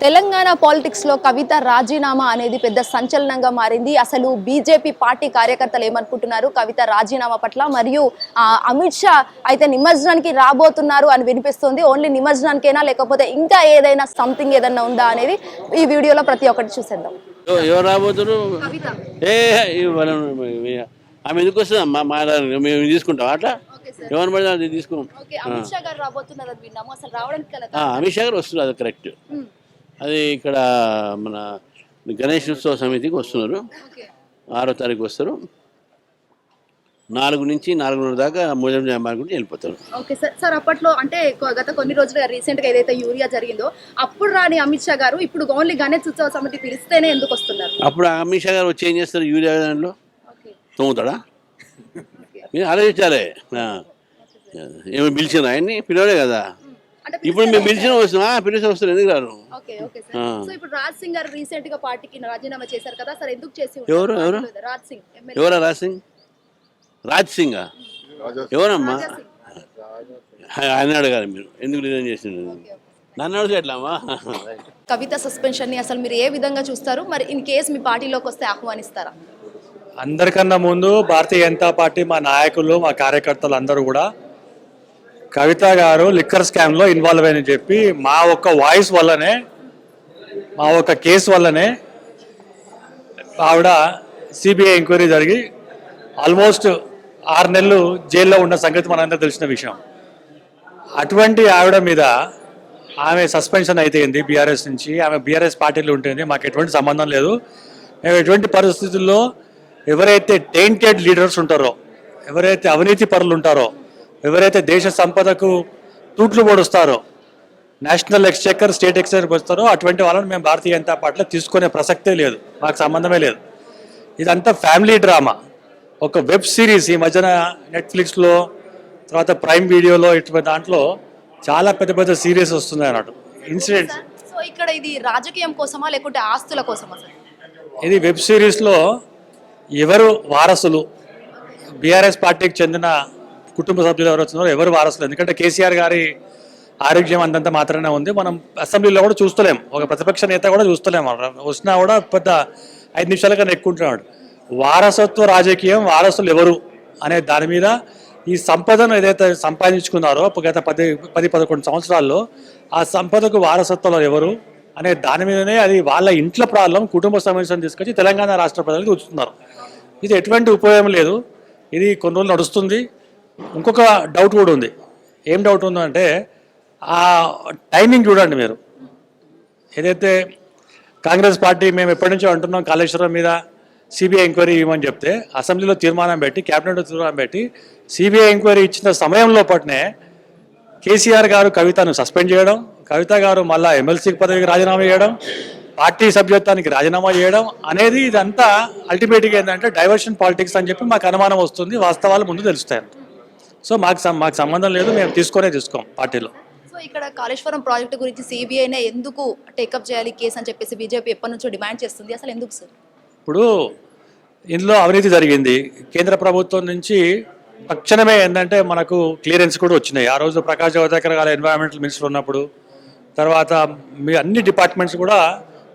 తెలంగాణ పాలిటిక్స్లో కవిత రాజీనామా అనేది పెద్ద సంచలనంగా మారింది. అసలు బీజేపీ పార్టీ కార్యకర్తలు ఏమనుకుంటున్నారు? కవిత రాజీనామా పట్ల మరియు అమిత్ షా అయితే నిమజ్జనానికి రాబోతున్నారు అని వినిపిస్తుంది. ఓన్లీ నిమజ్జనానికైనా? లేకపోతే ఇంకా ఏదైనా సంథింగ్ ఏదైనా ఉందా అనేది ఈ వీడియోలో ప్రతి ఒక్కటి చూసేద్దాం. ఎవరు రాబోతున్నారు ఆమె ఎందుకు వస్తుంది? మా మేము తీసుకుంటాం అట్లా? Okay sir. ఎవరిని పడితే అది తీసుకున్నాం ఓకే అమిత్ షా గారు రాబోతున్నారు అని విన్నాము. అసలు రావడానికి గల ఆ, అమిత్ షా గారు వస్తున్నారు అది కరెక్ట్ అది ఇక్కడ మన గణేష్ ఉత్సవ సమితికి వస్తున్నారు. ఆరో తారీఖు వస్తారు. నాలుగు నుంచి నాలుగున్నర దాకా మూలం మార్కెట్ వెళ్ళిపోతారు. Okay sir. సార్ అప్పట్లో అంటే గత కొన్ని రోజులుగా రీసెంట్గా ఏదైతే యూరియా జరిగిందో అప్పుడు రాని అమిత్ షా గారు ఇప్పుడు ఓన్లీ గణేష్ ఉత్సవ సమితి పిలిస్తేనే ఎందుకు వస్తున్నారు? అప్పుడు అమిత్ షా గారు వచ్చి ఏం చేస్తారు యూరియా దాంట్లో? తోముతాడా? మీరు ఆలోచించాలి. ఏమి పిలిచిన ఆయన్ని? పిలవలే కదా. ఇప్పుడు మేము పిలిచిన వస్తున్నా పిలిచిన వస్తారు ఎందుకు రారు? Okay okay sir. ఆ. సో ఇప్పుడు రాజ్ సింగ్ గారు రీసెంట్గా పార్టీకి రాజీనామా చేశారు కదా సార్ ఎందుకు చేసి ఎవరు? ఉంటారు? ఎవరు? రాజు- రాజ్ సింగ్ ఎవరా రాజ్ సింగ్? రాజ్ సింగ్? ఎవరమ్మా. ఆయన అడగాలి మీరు ఎందుకు రిజైన్ చేసిండు నన్ను కవిత సస్పెన్షన్ని అసలు మీరు ఏ విధంగా చూస్తారు? మరి ఇన్ కేస్ మీ పార్టీలోకి వస్తే ఆహ్వానిస్తారా? అందరికన్నా ముందు భారతీయ జనతా పార్టీ మా నాయకులు మా కార్యకర్తలు అందరూ కూడా కవిత గారు లిక్కర్ స్కామ్లో ఇన్వాల్వ్ అని చెప్పి మా ఒక్క వాయిస్ వల్లనే మా ఒక్క కేసు వల్లనే ఆవిడ సిబిఐ ఎంక్వైరీ జరిగి ఆల్మోస్ట్ ఆరు నెలలు జైల్లో ఉన్న సంగతి మనందరూ తెలిసిన విషయం. అటువంటి ఆవిడ మీద ఆమె సస్పెన్షన్ అయితేంది బీఆర్ఎస్ నుంచి? ఆమె బీఆర్ఎస్ పార్టీలో ఉంటుంది మాకు ఎటువంటి సంబంధం లేదు. మేము ఎటువంటి పరిస్థితుల్లో ఎవరైతే టెయింటెడ్ లీడర్స్ ఉంటారో ఎవరైతే అవినీతి పరులు ఉంటారో ఎవరైతే దేశ సంపదకు తూట్లు పొడుస్తారో నేషనల్ ఎక్స్చెక్కర్ స్టేట్ ఎక్స్చెక్కర్ వస్తారో అటువంటి వాళ్ళని మేము భారతీయ జనతా పార్టీలో తీసుకునే ప్రసక్తే లేదు. మాకు సంబంధమే లేదు. ఇదంతా ఫ్యామిలీ డ్రామా ఒక వెబ్ సిరీస్ ఈ మధ్యన నెట్ఫ్లిక్స్లో తర్వాత ప్రైమ్ వీడియోలో ఇటువంటి దాంట్లో చాలా పెద్ద పెద్ద సీరియస్ వస్తున్నాయి అన్నట్టు. ఇన్సిడెంట్స్ సో ఇక్కడ ఇది రాజకీయం కోసమా లేకుంటే ఆస్తుల కోసమా సార్? ఇది వెబ్ సిరీస్లో ఎవరు వారసులు? బీఆర్ఎస్ పార్టీకి చెందిన కుటుంబ సభ్యులు ఎవరు వచ్చినారో ఎవరు వారసులు. ఎందుకంటే కేసీఆర్ గారి ఆరోగ్యం అంతంత మాత్రమే ఉంది. మనం అసెంబ్లీలో కూడా చూస్తలేం. ఒక ప్రతిపక్ష నేత కూడా చూస్తలేం. వచ్చినా కూడా పెద్ద ఐదు నిమిషాల కన్నా ఎక్కుంటున్నాడు వారసత్వ రాజకీయం వారసులు ఎవరు అనే దాని మీద ఈ సంపదను ఏదైతే సంపాదించుకున్నారో గత పది పది పదకొండు సంవత్సరాల్లో ఆ సంపదకు వారసత్వంలో ఎవరు అనే దాని మీదనే అది వాళ్ళ ఇంట్లో ప్రాబ్లం కుటుంబ సమస్యను తీసుకొచ్చి తెలంగాణ రాష్ట్ర ప్రజలకు చూస్తున్నారు ఇది ఎటువంటి ఉపయోగం లేదు. ఇది కొన్ని రోజులు నడుస్తుంది. ఇంకొక డౌట్ కూడా ఉంది. ఏం డౌట్ ఉందంటే ఆ టైమింగ్ చూడండి మీరు. ఏదైతే కాంగ్రెస్ పార్టీ మేము ఎప్పటి నుంచో అంటున్నాం కాళేశ్వరం మీద సిబిఐ ఎంక్వైరీ ఇవ్వమని చెప్తే అసెంబ్లీలో తీర్మానం పెట్టి క్యాబినెట్ తీర్మానం పెట్టి సిబిఐ ఎంక్వైరీ ఇచ్చిన సమయంలో పట్నే కేసీఆర్ గారు కవితను సస్పెండ్ చేయడం కవిత గారు మళ్ళా ఎమ్మెల్సీ పదవికి రాజీనామా చేయడం పార్టీ సభ్యత్వానికి రాజీనామా చేయడం అనేది ఇదంతా అల్టిమేట్గా ఏంటంటే డైవర్షన్ పాలిటిక్స్ అని చెప్పి మాకు అనుమానం వస్తుంది వాస్తవాలు ముందు తెలుస్తాయి. సో మాకు మాకు సంబంధం లేదు మేము తీసుకొనే తీసుకోం పార్టీలో. సో ఇక్కడ కాళేశ్వరం ప్రాజెక్టు గురించి సిబిఐనే ఎందుకు టేకప్ చేయాలి కేసు అని చెప్పేసి బీజేపీ ఎప్పటి నుంచో డిమాండ్ చేస్తుంది? అసలు ఎందుకు సార్? ఇప్పుడు ఇందులో అవినీతి జరిగింది. కేంద్ర ప్రభుత్వం నుంచి తక్షణమే ఏంటంటే మనకు క్లియరెన్స్ కూడా వచ్చినాయి. ఆ రోజు ప్రకాష్ జవదేకర్ గారు ఎన్వైరాన్మెంటల్ మినిస్టర్ ఉన్నప్పుడు తర్వాత మీ అన్ని డిపార్ట్మెంట్స్ కూడా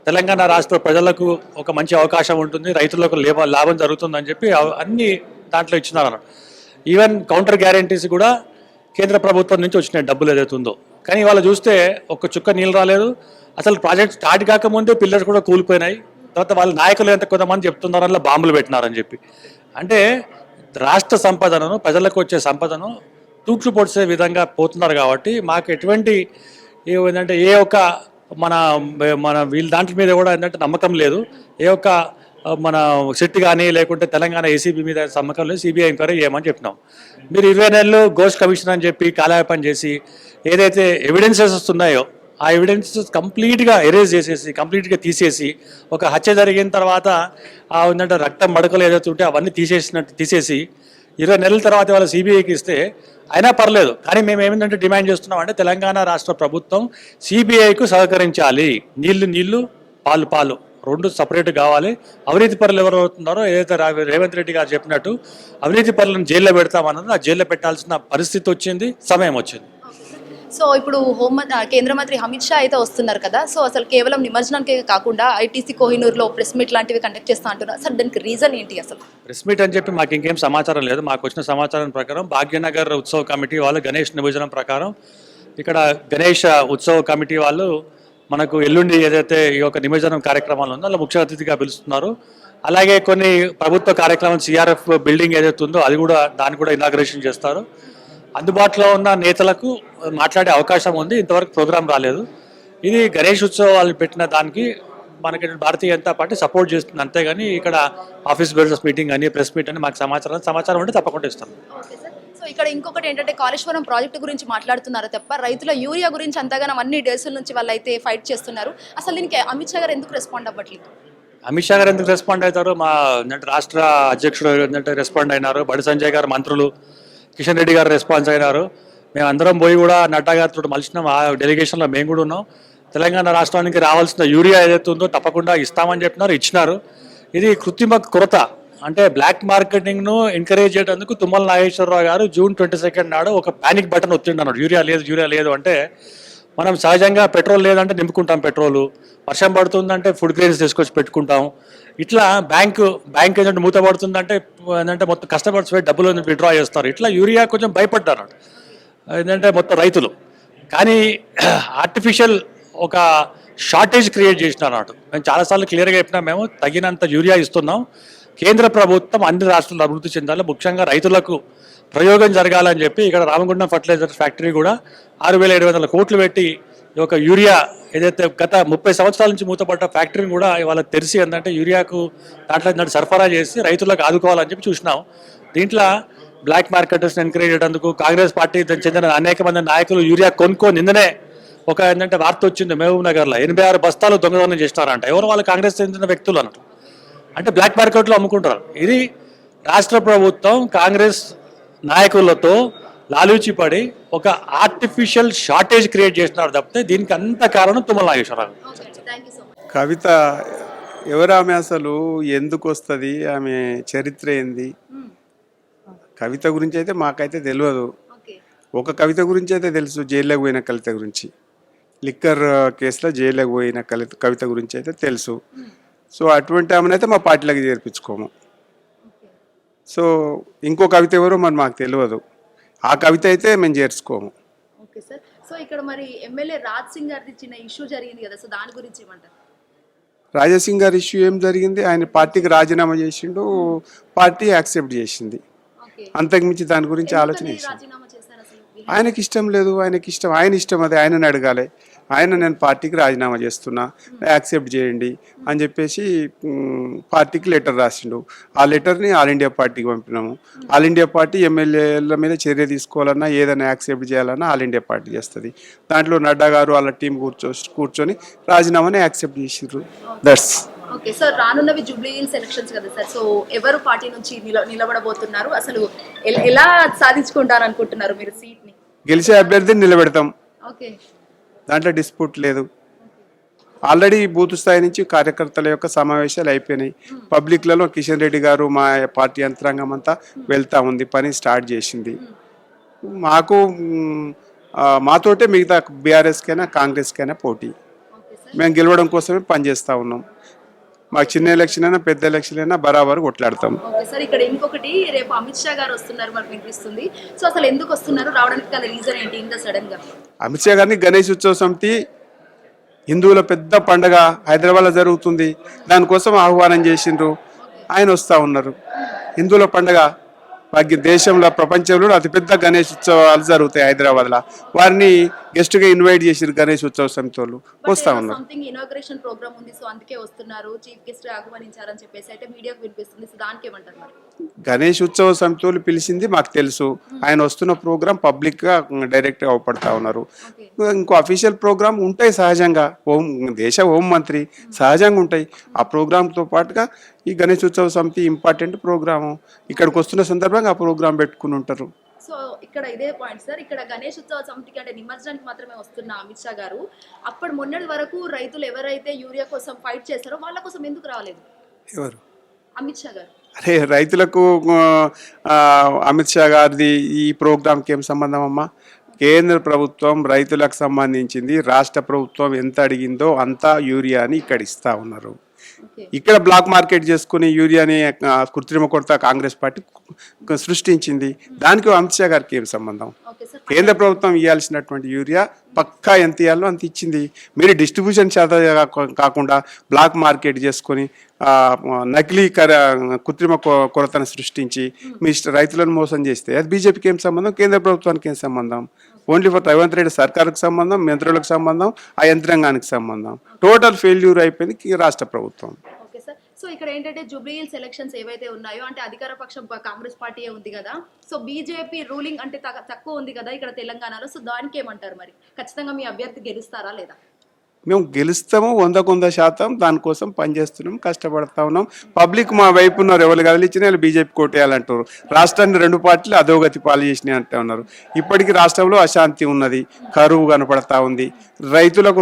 తెలంగాణ రాష్ట్ర ప్రజలకు ఒక మంచి అవకాశం ఉంటుంది రైతులకు లాభం జరుగుతుందని చెప్పి అన్ని దాంట్లో ఇచ్చినారు. ఈవెన్ కౌంటర్ గ్యారంటీస్ కూడా కేంద్ర ప్రభుత్వం నుంచి వచ్చినాయి డబ్బులు ఏదైతే ఉందో. కానీ ఇవాళ చూస్తే ఒక్క చుక్క నీళ్ళు రాలేదు. అసలు ప్రాజెక్ట్ స్టార్ట్ కాకముందే పిల్లర్స్ కూడా కూలిపోయినాయి. తర్వాత వాళ్ళ నాయకులు ఎంత కొంతమంది చెప్తున్నారు అందులో బాంబులు పెట్టినారని చెప్పి. అంటే రాష్ట్ర సంపదను ప్రజలకు వచ్చే సంపదను తూట్లు పొడిచే విధంగా పోతున్నారు కాబట్టి మాకు ఎటువంటి ఏంటంటే ఏ ఒక్క మన మన వీళ్ళ దాంట్లో మీద కూడా ఏంటంటే నమ్మకం లేదు. ఏ ఒక్క మన సిట్ కానీ లేకుంటే తెలంగాణ ఏసీబీ మీద నమ్మకం లేదు సిబిఐ ఎంక్వైరీ చేయమని చెప్పినాం. మీరు ఇరవై నెలలు గోస్ట్ కమిషన్ అని చెప్పి కాలయాపం చేసి ఏదైతే ఎవిడెన్సెస్ వస్తున్నాయో ఆ ఎవిడెన్సెస్ కంప్లీట్గా ఎరేజ్ చేసేసి కంప్లీట్గా తీసేసి ఒక హత్య జరిగిన తర్వాత ఆ ఏంటంటే రక్తం మడకలు ఏదైతే ఉంటే అవన్నీ తీసేసినట్టు తీసేసి ఇరవై నెలల తర్వాత వాళ్ళ సిబిఐకి ఇస్తే అయినా పర్లేదు. కానీ మేము ఏమిటంటే డిమాండ్ చేస్తున్నాం అంటే తెలంగాణ రాష్ట్ర ప్రభుత్వం సిబిఐకు సహకరించాలి. నీళ్ళు నీళ్ళు పాలు పాలు. రెండు సపరేట్ కావాలి. అవినీతి పరులు ఎవరు అవుతున్నారో ఏదైతే రేవంత్ రెడ్డి గారు చెప్పినట్టు అవినీతి పరులను జైల్లో పెడతామన్నది ఆ జైల్లో పెట్టాల్సిన పరిస్థితి వచ్చింది సమయం వచ్చింది. సో ఇప్పుడు హోం కేంద్ర మంత్రి అమిత్ షా అయితే వస్తున్నారు కదా సో అసలు కేవలం నిమజ్జనానికే కాకుండా ఐటీసీ కోహినూర్లో ప్రెస్ మీట్ లాంటివి కండక్ట్ చేస్తా అంటున్నారు. అసలు దానికి రీజన్ ఏంటి అసలు? ప్రెస్ మీట్ అని చెప్పి మాకు ఇంకేం సమాచారం లేదు. మాకు వచ్చిన సమాచారం ప్రకారం భాగ్యనగర్ ఉత్సవ కమిటీ వాళ్ళు గణేష్ నిమజ్జనం ప్రకారం ఇక్కడ గణేష్ ఉత్సవ కమిటీ వాళ్ళు మనకు ఎల్లుండి ఏదైతే ఈ యొక్క నిమజ్జనం కార్యక్రమాలు ఉందో అందులో ముఖ్య అతిథిగా పిలుస్తున్నారు. అలాగే కొన్ని ప్రభుత్వ కార్యక్రమం సిఆర్ఎఫ్ బిల్డింగ్ ఏదైతే ఉందో అది కూడా దాన్ని కూడా ఇనాగ్రేషన్ చేస్తారు. అందుబాటులో ఉన్న నేతలకు మాట్లాడే అవకాశం ఉంది. ఇంతవరకు ప్రోగ్రాం రాలేదు. ఇది గణేష్ ఉత్సవాలు పెట్టిన దానికి మనకి భారతీయ జనతా పార్టీ సపోర్ట్ చేస్తుంది. అంతేగాని ఇక్కడ ఆఫీస్ బిల్డర్స్ మీటింగ్ అని ప్రెస్ మీట్ అని మాకు సమాచారం సమాచారం ఉంటే తప్పకుండా ఇస్తాం. సో ఇక్కడ ఇంకొకటి ఏంటంటే కాళేశ్వరం ప్రాజెక్టు గురించి మాట్లాడుతున్నారు తప్ప రైతుల యూరియా గురించి అంతగానం అన్ని డేసుల నుంచి వాళ్ళు అయితే ఫైట్ చేస్తున్నారు. అసలు దీనికి అమిత్ షా గారు ఎందుకు రెస్పాండ్ అవ్వట్లేదు? అమిత్ షా గారు ఎందుకు రెస్పాండ్ అవుతారు? మా ఏంటంటే రాష్ట్ర అధ్యక్షుడు ఏంటంటే రెస్పాండ్ అయినారు. బడి సంజయ్ గారు మంత్రులు కిషన్ రెడ్డి గారు రెస్పాన్స్ అయినారు. మేము అందరం పోయి కూడా నడ్డా గారితో మలిచినాం. ఆ డెలిగేషన్లో మేము కూడా ఉన్నాం. తెలంగాణ రాష్ట్రానికి రావాల్సిన యూరియా ఏదైతే ఉందో తప్పకుండా ఇస్తామని చెప్పినారు ఇచ్చినారు. ఇది కృత్రిమ కొరత. అంటే బ్లాక్ మార్కెటింగ్ను ఎంకరేజ్ చేయడానికి తుమ్మల నాగేశ్వరరావు గారు జూన్ ట్వంటీ సెకండ్ నాడు ఒక ప్యానిక్ బటన్ ఒత్తిండి అన్నాడు. యూరియా లేదు యూరియా లేదు అంటే మనం సహజంగా పెట్రోల్ లేదంటే నింపుకుంటాం పెట్రోలు. వర్షం పడుతుందంటే ఫుడ్ గ్రేన్స్ తీసుకొచ్చి పెట్టుకుంటాం. ఇట్లా బ్యాంకు బ్యాంక్ ఏంటంటే మూత పడుతుందంటే ఏంటంటే మొత్తం కష్టపడి డబ్బులు విత్డ్రా చేస్తారు. ఇట్లా యూరియా కొంచెం భయపడ్డారు ఏంటంటే మొత్తం రైతులు. కానీ ఆర్టిఫిషియల్ ఒక షార్టేజ్ క్రియేట్ చేసిన అన్నట్టు మేము చాలాసార్లు క్లియర్గా చెప్పినా మేము తగినంత యూరియా ఇస్తున్నాం. కేంద్ర ప్రభుత్వం అన్ని రాష్ట్రాలు అభివృద్ధి చెందాలి. ముఖ్యంగా రైతులకు ప్రయోగం జరగాలని చెప్పి ఇక్కడ రామగుండం ఫర్టిలైజర్ ఫ్యాక్టరీ కూడా ఆరు వేల ఏడు వందల కోట్లు పెట్టి ఒక యూరియా ఏదైతే గత ముప్పై సంవత్సరాల నుంచి మూతపడ్డ ఫ్యాక్టరీని కూడా ఇవాళ తెరిచి ఏంటంటే యూరియాకు దాంట్లో ఏంటంటే సరఫరా చేసి రైతులకు ఆదుకోవాలని చెప్పి చూసినాం. దీంట్లో బ్లాక్ మార్కెటర్స్ని ఎంకరేజ్ చేయడానికి కాంగ్రెస్ పార్టీ చెందిన అనేక మంది నాయకులు యూరియా కొనుక్కో నిన్ననే ఒక ఏంటంటే వార్త వచ్చింది. మహబూబ్ నగర్లో ఎనభై ఆరు బస్తాలు దొంగదనం చేస్తారంట. ఎవరు వాళ్ళు? కాంగ్రెస్ చెందిన వ్యక్తులు అన్నట్టు. అంటే బ్లాక్ మార్కెట్లో అమ్ముకుంటారు. ఇది రాష్ట్ర ప్రభుత్వం కాంగ్రెస్ నాయకులతో లాలూచి పడి ఒక ఆర్టిఫిషియల్ షార్టేజ్ క్రియేట్ చేస్తున్నారు తప్పితే దీనికి అంత కారణం తుమ్మల నాగేశ్వరరావు. కవిత ఎవరు ఆమె అసలు? ఎందుకు వస్తుంది? ఆమె చరిత్ర ఏంది? కవిత గురించి అయితే మాకైతే తెలియదు. ఓకే ఒక కవిత గురించి అయితే తెలుసు జైల్లోకి పోయిన కవిత గురించి. లిక్కర్ కేసులో జైల్లోకి పోయిన కవిత కవిత గురించి అయితే తెలుసు. సో అటువంటి ఆమెనైతే మా పార్టీలోకి చేర్పించుకోము. సో ఇంకో కవిత ఎవరో మరి మాకు తెలియదు ఆ కవిత అయితే మేము చేర్చుకోము. Okay sir. సో ఇక్కడ మరి ఎమ్మెల్యే రాజ్ సింగ్ గారిది చిన్న ఇష్యూ జరిగింది కదా సో దాని గురించి ఏమంటారు? రాజాసింగ్ గారి ఇష్యూ ఏం జరిగింది? ఆయన పార్టీకి రాజీనామా చేసిండు పార్టీ యాక్సెప్ట్ చేసింది. అంతకుమించి దాని గురించి ఆలోచన చేసింది ఆయనకి ఇష్టం లేదు ఆయనకి ఇష్టం ఆయన ఇష్టం అది ఆయనని అడగాలి. ఆయన నేను పార్టీకి రాజీనామా చేస్తున్నా యాక్సెప్ట్ చేయండి అని చెప్పేసి పార్టీకి లెటర్ రాసిండు. ఆ లెటర్ని ఆల్ ఇండియా పార్టీకి పంపినాము. ఆల్ ఇండియా పార్టీ ఎమ్మెల్యేల మీద చర్య తీసుకోవాలన్నా ఏదైనా యాక్సెప్ట్ చేయాలన్నా ఆల్ ఇండియా పార్టీ చేస్తుంది. దాంట్లో నడ్డా గారు వాళ్ళ టీం కూర్చో కూర్చొని రాజీనామాని యాక్సెప్ట్ చేసిర్రు దట్స్ ఓకే సార్ రానున్నవి జూబ్లీ హిల్స్ ఎలక్షన్స్ కదా సార్. సో ఎవరు పార్టీ నుంచి నిల నిలబడబోతున్నారు? అసలు ఎల- ఎలా సాధించుకుంటారు అనుకుంటున్నారు మీరు సీట్ని? గెలిచే అభ్యర్థిని నిలబెడతాం. ఓకే. దాంట్లో డిస్ప్యూట్ లేదు. ఆల్రెడీ బూత్ స్థాయి నుంచి కార్యకర్తల యొక్క సమావేశాలు అయిపోయినాయి. పబ్లిక్లలో కిషన్ రెడ్డి గారు మా పార్టీ యంత్రాంగం అంతా వెళ్తా ఉంది పని స్టార్ట్ చేసింది. మాకు మాతోటే మిగతా బీఆర్ఎస్కైనా కాంగ్రెస్కైనా పోటీ. మేము గెలవడం కోసమే పనిచేస్తూ ఉన్నాం. మాకు చిన్న ఎలక్షన్ అయినా పెద్ద ఎలక్షన్ అయినా బరాబర్ కొట్లాడతాం. సార్ ఇక్కడ ఇంకొకటి రేపు అమిత్ షా గారు వస్తున్నారు వినిపిస్తుంది. సో అసలు ఎందుకు వస్తున్నారు? రావడానికి గల రీజన్ ఏంటి? ఇంత సడన్గా. అమిత్ షా గారిని గణేష్ ఉత్సవ సమితి హిందువుల పెద్ద పండగ హైదరాబాద్లో జరుగుతుంది. దానికోసం ఆహ్వానం చేసిండ్రు. ఆయన వస్తూ ఉన్నారు. హిందువుల పండగ భాగ్య దేశంలో ప్రపంచంలో అతిపెద్ద గణేష్ ఉత్సవాలు జరుగుతాయి హైదరాబాద్లో. వారిని గెస్ట్గా ఇన్వైట్ చేసిరు గణేష్ ఉత్సవ సమితి వాళ్ళు. వస్తూ ఉన్నారు. సంథింగ్ ఇనాగ్రేషన్ ప్రోగ్రామ్ ఉంది సో అందుకే వస్తున్నారు. చీఫ్ గెస్ట్ ఆహ్వానించారని చెప్పేసి అయితే మీడియాకు వినిపిస్తుంది. సో దానికి ఏమంటారు మరి? గణేష్ ఉత్సవ సమితి వాళ్ళు పిలిచింది మాకు తెలుసు. ఆయన వస్తున్న ప్రోగ్రామ్ పబ్లిక్గా డైరెక్ట్గా అవపడతా ఉన్నారు. ఇంకో అఫీషియల్ ప్రోగ్రామ్ ఉంటాయి సహజంగా. హోం దేశ హోం మంత్రి సహజంగా ఉంటాయి. ఆ ప్రోగ్రాంతో పాటుగా ఈ గణేష్ ఉత్సవ సమితి ఇంపార్టెంట్ ప్రోగ్రాము ఇక్కడికి వస్తున్న సందర్భంగా ఆ ప్రోగ్రాం పెట్టుకుని ఉంటారు. సో ఇక్కడ ఇదే పాయింట్ సార్. ఇక్కడ గణేష్ ఉత్సవ సమితికి అంటే నిమజ్జనానికి మాత్రమే వస్తున్న అమిత్ షా గారు. అప్పటి మొన్నటి వరకు రైతులు ఎవరైతే యూరియా కోసం ఫైట్ చేస్తారో వాళ్ళ కోసం ఎందుకు రాలేదు? ఎవరు? అమిత్ షా గారు. అరే రైతులకు అమిత్ షా గారిది ఈ ప్రోగ్రాంకి ఏం సంబంధం అమ్మా? కేంద్ర ప్రభుత్వం రైతులకు సంబంధించింది రాష్ట్ర ప్రభుత్వం ఎంత అడిగిందో అంతా యూరియాని ఇక్కడ ఇస్తా ఉన్నారు. ఇక్కడ బ్లాక్ మార్కెట్ చేసుకుని యూరియాని కృత్రిమ కొరత కాంగ్రెస్ పార్టీ సృష్టించింది. దానికి అమిత్ షా గారికి ఏం సంబంధం? కేంద్ర ప్రభుత్వం ఇవ్వాల్సినటువంటి యూరియా పక్కా ఎంత ఇవ్వాలో అంత ఇచ్చింది. మీరు డిస్ట్రిబ్యూషన్ శాతం కాకు- కాకుండా బ్లాక్ మార్కెట్ చేసుకొని నకిలీ కర కృత్రిమ కొరతను సృష్టించి మీ ఇష్ట- రైతులను మోసం చేస్తే అది బీజేపీకి ఏం సంబంధం? కేంద్ర ప్రభుత్వానికి ఏం సంబంధం? ఓన్లీ ఫర్ రేవంత్ రెడ్డి సర్కార్కి సంబంధం మంత్రులకు సంబంధం ఆ యంత్రాంగానికి సంబంధం. టోటల్ ఫెయిల్యూర్ అయిపోయింది రాష్ట్ర ప్రభుత్వం. ఓకే సార్ సో ఇక్కడ ఏంటంటే జూబ్లీ సెలక్షన్స్ ఏవైతే ఉన్నాయో అంటే అధికార పక్షం కాంగ్రెస్ పార్టీ ఉంది కదా. సో బీజేపీ రూలింగ్ అంటే తగ- తక్కువ ఉంది కదా ఇక్కడ తెలంగాణలో. సో దానికి ఏమంటారు మరి? ఖచ్చితంగా మీ అభ్యర్థి గెలుస్తారా లేదా? మేము గెలుస్తాము వందకు వంద శాతం దానికోసం పనిచేస్తున్నాం కష్టపడతా ఉన్నాం. పబ్లిక్ మా వైపు ఉన్నారు ఎవరు కదిలిచ్చినా వాళ్ళు బీజేపీ కోటేయాలంటారు. రాష్ట్రాన్ని రెండు పార్టీలు అధోగతి పాలు చేసినాయి అంటూ ఉన్నారు. ఇప్పటికీ రాష్ట్రంలో అశాంతి ఉన్నది కరువు కనపడతా ఉంది. రైతులకు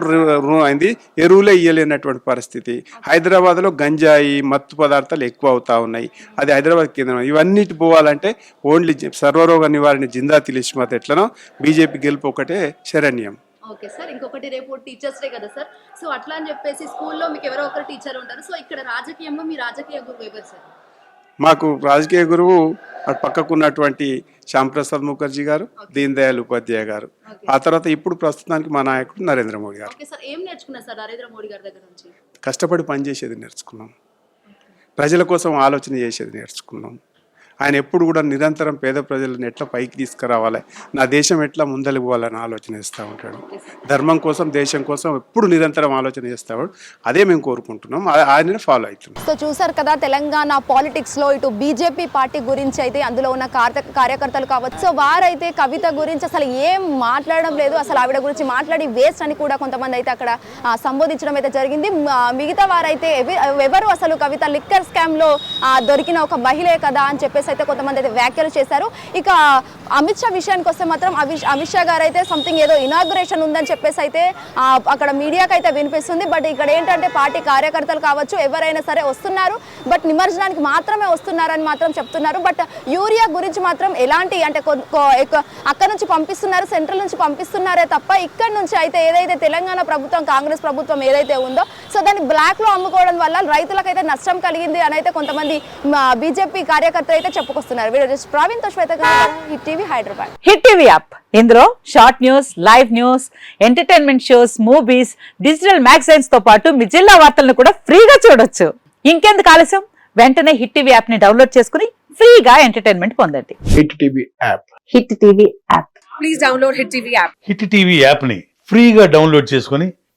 అయింది ఎరువులే ఇయ్యలేనటువంటి పరిస్థితి. హైదరాబాద్లో గంజాయి మత్తు పదార్థాలు ఎక్కువ అవుతా ఉన్నాయి. అది హైదరాబాద్ కేంద్రం. ఇవన్నిటి పోవాలంటే ఓన్లీ సర్వరోగ నివారణ జిందా తిలిష్మత్ ఎట్లనో బీజేపీ గెలుపు ఒకటే శరణ్యం. Okay sir. ఇంకొకటి రేపు టీచర్స్ డే కదా సార్. సో అట్లా అని చెప్పేసి స్కూల్లో మీకు ఎవరో ఒకరు టీచర్ ఉంటారు. సో ఇక్కడ రాజకీయంలో మీ రాజకీయ గురువు ఎవరు సార్? మాకు రాజకీయ గురువు అటు పక్కకు ఉన్నటువంటి శ్యాంప్రసాద్ ముఖర్జీ గారు దీన్ దయాళ్ ఉపాధ్యాయ గారు. ఆ తర్వాత ఇప్పుడు ప్రస్తుతానికి మా నాయకుడు నరేంద్ర మోడీ గారు. Okay sir. ఏం నేర్చుకున్నారు సార్ నరేంద్ర మోడీ గారి దగ్గర నుంచి? కష్టపడి పనిచేసేది నేర్చుకున్నాం. ప్రజల కోసం ఆలోచన చేసేది నేర్చుకున్నాం. ఆయన ఎప్పుడు కూడా నిరంతరం పేద ప్రజలను ఎట్లా పైకి తీసుకురావాలి? నా దేశం ఎట్లా ముందరికి పోవాలని ఆలోచన చేస్తూ ఉంటాడు. ధర్మం కోసం దేశం కోసం ఎప్పుడు నిరంతరం ఆలోచన చేస్తాడు అదే మేము కోరుకుంటున్నాం. ఆ- ఫాలో అవుతున్నాం. సో చూసారు కదా తెలంగాణ పాలిటిక్స్లో ఇటు బీజేపీ పార్టీ గురించి అయితే అందులో ఉన్న కార్యకర్తలు కావచ్చు. సో వారైతే కవిత గురించి అసలు ఏం మాట్లాడడం లేదు. అసలు ఆవిడ గురించి మాట్లాడి వేస్ట్ అని కూడా కొంతమంది అయితే అక్కడ సంబోధించడం అయితే జరిగింది. మిగతా వారైతే ఎవరు అసలు కవిత లిక్కర్ స్కామ్లో దొరికిన ఒక మహిళే కదా అని చెప్పేసి అయితే కొంతమంది అయితే వ్యాఖ్యలు చేశారు. ఇక అమిత్ షా విషయానికి వస్తే మాత్రం అమిత్ షా గారు అయితే సంథింగ్ ఏదో ఇనాగ్రేషన్ ఉందని చెప్పేసి అయితే అక్కడ మీడియాకి అయితే వినిపిస్తుంది. బట్ ఇక్కడ ఏంటంటే పార్టీ కార్యకర్తలు కావచ్చు ఎవరైనా సరే వస్తున్నారు. బట్ నిమజ్జనానికి మాత్రమే వస్తున్నారని మాత్రం చెప్తున్నారు. బట్ యూరియా గురించి మాత్రం ఎలాంటి అంటే అక్కడ నుంచి పంపిస్తున్నారు సెంట్రల్ నుంచి పంపిస్తున్నారే తప్ప ఇక్కడ నుంచి అయితే ఏదైతే తెలంగాణ ప్రభుత్వం కాంగ్రెస్ ప్రభుత్వం ఏదైతే ఉందో సో దాన్ని బ్లాక్లో అమ్ముకోవడం వల్ల రైతులకైతే నష్టం కలిగింది అని అయితే కొంతమంది బీజేపీ కార్యకర్తలు అయితే చెప్పుకొస్తున్నారు. Video just ప్రవీణ్తో Shweta hit TV Hyderabad. Hit TV app. ఇందులో short news live news entertainment shows movies digital మ్యాగజైన్స్తో పాటు మీ జిల్లా వార్తలను కూడా ఫ్రీగా చూడొచ్చు. ఇంకెందుకు ఆలస్యం? వెంటనే హిట్ టీవీ యాప్ని డౌన్లోడ్ చేసుకుని ఫ్రీగా ఎంటర్టైన్మెంట్ పొందండి. Hit TV app. Hit TV app. Hit TV యాప్ని ఫ్రీగా డౌన్లోడ్ చేసుకొని